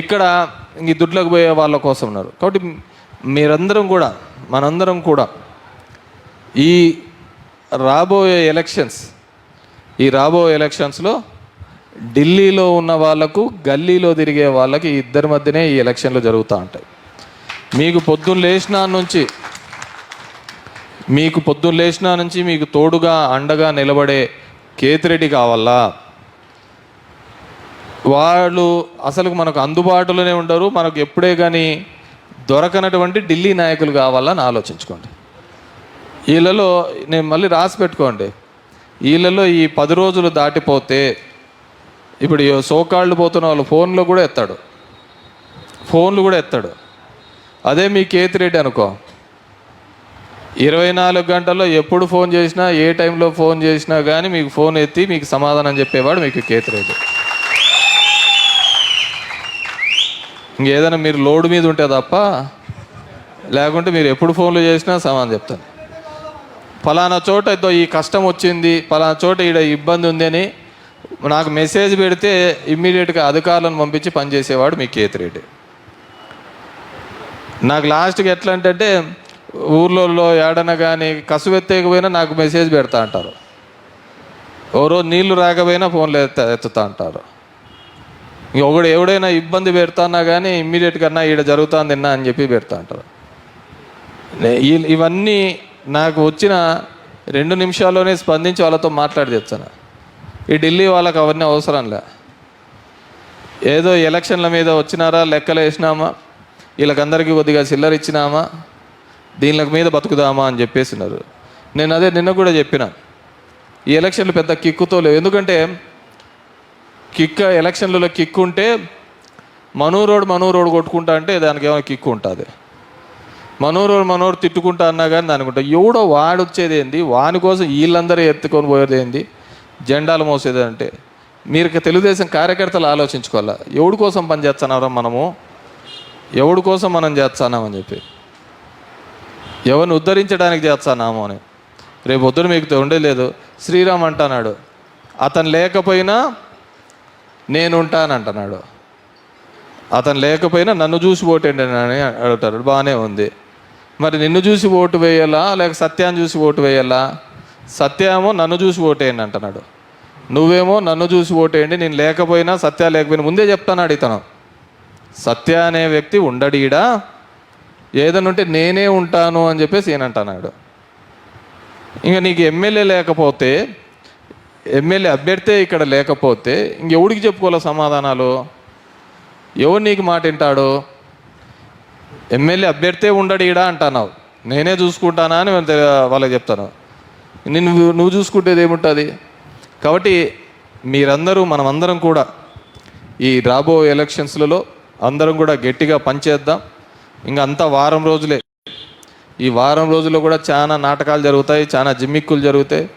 ఇక్కడ ఈ దుడ్లకు పోయే వాళ్ళ కోసం ఉన్నారు. కాబట్టి మీరందరం కూడా మనందరం కూడా ఈ రాబోయే ఎలక్షన్స్ ఈ రాబోయే ఎలక్షన్స్లో ఢిల్లీలో ఉన్న వాళ్ళకు గల్లీలో తిరిగే వాళ్ళకి ఇద్దరి మధ్యనే ఈ ఎలక్షన్లు జరుగుతూ ఉంటాయి. మీకు పొద్దున్న లేచిన నుంచి మీకు పొద్దున్న లేచిన నుంచి మీకు తోడుగా అండగా నిలబడే కేతిరెడ్డి కావాలా? వాళ్ళు అసలు మనకు అందుబాటులోనే ఉండరు. మనకు ఎప్పుడే కానీ దొరకనటువంటి ఢిల్లీ నాయకులు కావాలని ఆలోచించుకోండి. వీళ్ళలో నేను మళ్ళీ రాసి పెట్టుకోండి. వీళ్ళలో ఈ పది రోజులు దాటిపోతే ఇప్పుడు సోకాళ్ళు పోతున్న వాళ్ళు ఫోన్లో కూడా ఎత్తాడు. ఫోన్లు కూడా ఎత్తాడు. అదే మీ కేతిరెడ్డి అనుకో. ఇరవై నాలుగు గంటల్లో ఎప్పుడు ఫోన్ చేసినా ఏ టైంలో ఫోన్ చేసినా కానీ మీకు ఫోన్ ఎత్తి మీకు సమాధానం చెప్పేవాడు మీకు కేతిరెడ్డి. ఇంకేదైనా మీరు లోడ్ మీద ఉంటే తప్ప లేకుంటే మీరు ఎప్పుడు ఫోన్లు చేసినా సమాధానం చెప్తాను. ఫలానా చోట ఏదో ఈ కష్టం వచ్చింది ఫలానా చోట ఈడ ఇబ్బంది ఉంది అని నాకు మెసేజ్ పెడితే ఇమ్మీడియట్గా అధికారులను పంపించి పనిచేసేవాడు మీ కేతిరెడ్డి. నాకు లాస్ట్కి ఎట్లా అంటే ఊర్లలో ఏడన కానీ కసువెత్తకపోయినా నాకు మెసేజ్ పెడతా అంటారు. ఓ రోజు నీళ్ళు రాకపోయినా ఫోన్లు ఎత్త ఎత్తుతా అంటారు. ఒకడు ఎవడైనా ఇబ్బంది పెడతానా కానీ ఇమ్మీడియట్గా అన్నా ఈడ జరుగుతుంది నిన్న అని చెప్పి పెడతా అంటారు. ఇవన్నీ నాకు వచ్చిన రెండు నిమిషాల్లోనే స్పందించి వాళ్ళతో మాట్లాడి తెచ్చాను. ఈ ఢిల్లీ వాళ్ళకి అవన్నీ అవసరంలే ఏదో ఎలక్షన్ల మీద వచ్చినారా లెక్కలు వేసినామా వీళ్ళకందరికీ కొద్దిగా చిల్లర ఇచ్చినామా దీనికి మీద బతుకుదామా అని చెప్పేసినారు. నేను అదే నిన్న కూడా చెప్పిన. ఈ ఎలక్షన్లు పెద్ద కిక్కుతో లేవు. ఎందుకంటే కిక్ ఎలక్షన్లలో కిక్ ఉంటే మనూరోడు మనూరోడు కొట్టుకుంటా అంటే దానికి ఏమైనా కిక్ ఉంటుంది. మనోరోడు మనోరు తిట్టుకుంటా అన్నా కానీ దానికుంటా ఎవడో వాడు వచ్చేది ఏంది? వాని కోసం వీళ్ళందరూ ఎత్తుకొని పోయేది ఏంది? జెండాలు మోసేది అంటే మీరు తెలుగుదేశం కార్యకర్తలు ఆలోచించుకోవాలా? ఎవడి కోసం పని చేస్తున్నారా మనము? ఎవడి కోసం మనం చేస్తున్నామని చెప్పి. ఎవరిని ఉద్ధరించడానికి చేస్తున్నాము అని. రేపు పొద్దున మీకు ఉండలేదు శ్రీరామ్ అంటున్నాడు అతను లేకపోయినా నేను ఉంటానంటున్నాడు అతను లేకపోయినా నన్ను చూసి ఓటేండి అని అడుగుతారు బాగానే ఉంది. మరి నిన్ను చూసి ఓటు వేయాలా? లేక సత్యాన్ని చూసి ఓటు వేయాలా? సత్యమో నన్ను చూసి ఓటేయండి అంటున్నాడు. నువ్వేమో నన్ను చూసి ఓటేయండి నేను లేకపోయినా సత్య లేకపోయినా ముందే చెప్తాను ఇతను సత్య అనే వ్యక్తి ఉండడీడా? ఏదన్నా ఉంటే నేనే ఉంటాను అని చెప్పేసి ఈయన అంటున్నాడు ఇంకా నీకు ఎమ్మెల్యే లేకపోతే ఎమ్మెల్యే అభ్యర్థే ఇక్కడ లేకపోతే ఇంకెవడికి చెప్పుకోవాలా సమాధానాలు? ఎవరు నీకు మాట వింటాడు? ఎమ్మెల్యే అభ్యర్థే ఉండడు ఈడ అంటున్నావు. నేనే చూసుకుంటానా అని తె- వాళ్ళకి చెప్తాను. నిన్ను నువ్వు చూసుకుంటేది ఏముంటుంది? కాబట్టి మీరందరూ మనమందరం కూడా ఈ రాబో ఎలక్షన్స్లలో అందరం కూడా గట్టిగా పనిచేద్దాం. ఇంకా అంతా వారం రోజులే. ఈ వారం రోజుల్లో కూడా చాలా నాటకాలు జరుగుతాయి చాలా జిమ్మిక్కులు జరుగుతాయి.